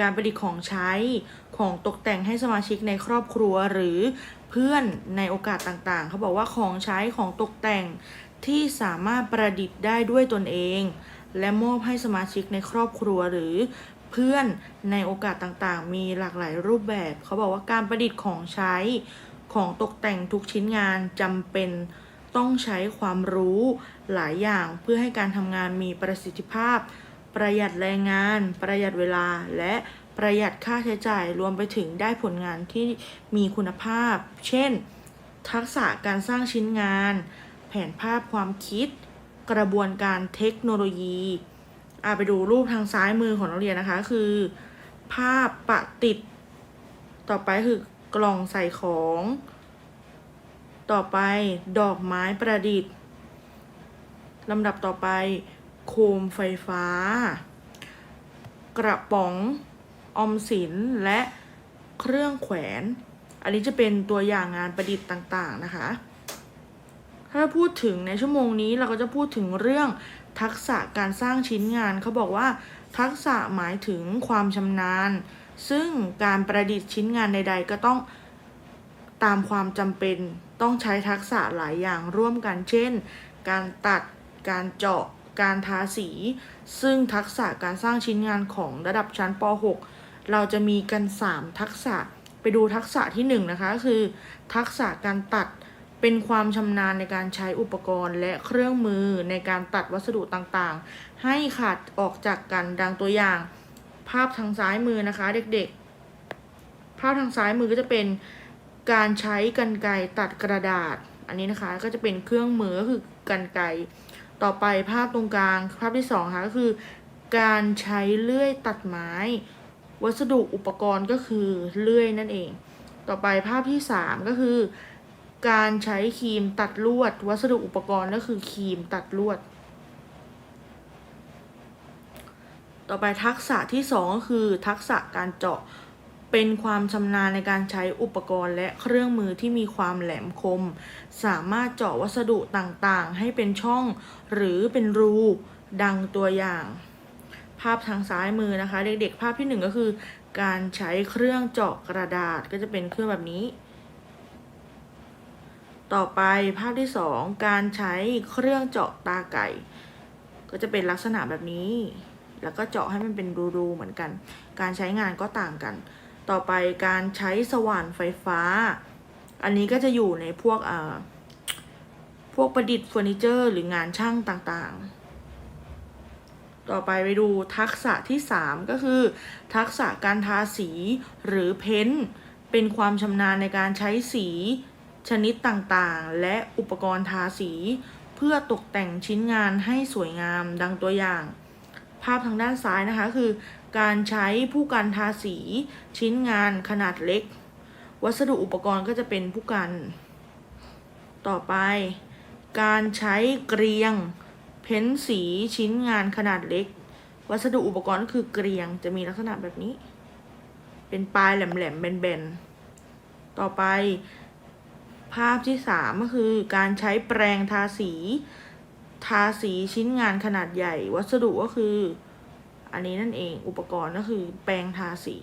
การประดิษฐ์ของใช้ของตกแต่งให้สมาชิกในครอบครัวหรือเพื่อนในโอกาสต่างๆ เขาบอกว่าของใช้ของตกแต่งที่สามารถประดิษฐ์ได้ด้วยตนเอง และมอบให้สมาชิกในครอบครัวหรือเพื่อนในโอกาสต่างๆ มีหลากหลายรูปแบบ เขาบอกว่าการประดิษฐ์ของใช้ของตกแต่งทุกชิ้นงานจำเป็นต้องใช้ความรู้หลายอย่างเพื่อให้การทำงานมีประสิทธิภาพ ประหยัดแรงงาน ประหยัดเวลา และประหยัดค่าใช้จ่ายรวมไปถึงได้ผลงานที่มีคุณภาพ เช่น ทักษะการสร้างชิ้นงาน แผนภาพความคิด กระบวนการเทคโนโลยีอะไปดูรูปทางซ้ายมือของนักเรียนนะคะ คือ ภาพประติด ต่อไปคือกล่องใส่ของ ต่อไปดอกไม้ประดิษฐ์ลำดับต่อไป โคมไฟฟ้า กระป๋องอมสินและเครื่องแขวน อันนี้จะเป็นตัวอย่างงานประดิษฐ์ต่างๆนะคะ ถ้าพูดถึงในชั่วโมงนี้เราก็จะพูดถึงเรื่องทักษะการสร้างชิ้นงาน เขาบอกว่า ทักษะหมายถึงความชำนาญ ซึ่งการประดิษฐ์ชิ้นงานใด ๆ ก็ต้องตามความจำเป็นต้องใช้ทักษะหลายอย่างร่วมกัน เช่น การตัด การเจาะ การทาสี ซึ่งทักษะการสร้างชิ้นงานของระดับชั้นป .6 เราจะมีกัน 3 ทักษะไปดูทักษะที่1นะคะก็คือ ทักษะการตัดเป็นความชำนาญในการใช้อุปกรณ์และเครื่องมือในการตัดวัสดุต่างๆ ให้ขาดออกจากกันดังตัวอย่าง ภาพทางซ้ายมือนะคะเด็กๆ ภาพทางซ้ายมือก็จะเป็นการใช้กรรไกรตัดกระดาษ อันนี้นะคะก็จะเป็นเครื่องมือก็คือกรรไกร ต่อไปภาพตรงกลางภาพที่สองค่ะก็คือ การใช้เลื่อยตัดไม้ วัสดุอุปกรณ์ก็คือเลื่อยนั่นเอง ต่อไปภาพที่สามก็คือ การใช้ครีมตัดลวด วัสดุอุปกรณ์ก็คือครีมตัดลวด ต่อไปทักษะที่สองก็คือ ทักษะการเจาะ เป็นความชำนาญในการใช้อุปกรณ์และเครื่องมือที่มีความแหลมคม สามารถเจาะวัสดุต่างๆ ให้เป็นช่องหรือเป็นรูดังตัวอย่าง ภาพทางซ้ายมือนะคะ เด็กๆ ภาพที่หนึ่งก็คือ การใช้เครื่องเจาะกระดาษก็จะเป็นเครื่องแบบนี้ ต่อไปภาพที่สองการใช้เครื่องเจาะตาไก่ ก็จะเป็นลักษณะแบบนี้ แล้วก็เจาะให้มันเป็นรูๆเหมือนกัน การใช้งานก็ต่างกัน ต่อไปการใช้สว่านไฟฟ้า อันนี้ก็จะอยู่ในพวกอ่าพวกประดิษฐ์เฟอร์นิเจอร์หรืองานช่างต่างๆ ต่อไปไปดูทักษะที่ 3 ก็คือ ทักษะการทาสีหรือเพ้นท์เป็นความชำนาญในการใช้สีชนิดต่างๆ และอุปกรณ์ทาสี เพื่อตกแต่งชิ้นงานให้สวยงามดังตัวอย่าง ภาพทางด้านซ้ายนะคะ คือ การใช้ผู้กันทาสีชิ้นงานขนาดเล็ก วัสดุอุปกรณ์ก็จะเป็นผู้กัน ต่อไป การใช้เกรียง เพ้นสีชิ้นงานขนาดเล็ก วัสดุอุปกรณ์ก็คือเกรียงจะมีลักษณะแบบนี้ เป็นปลายแหลมๆแบนๆต่อไปภาพที่สามก็คือการใช้แปรงทาสี ทาสีชิ้นงานขนาดใหญ่ วัสดุก็คือ อันนี้นั่นเองอุปกรณ์ก็คือ แปรงทาสี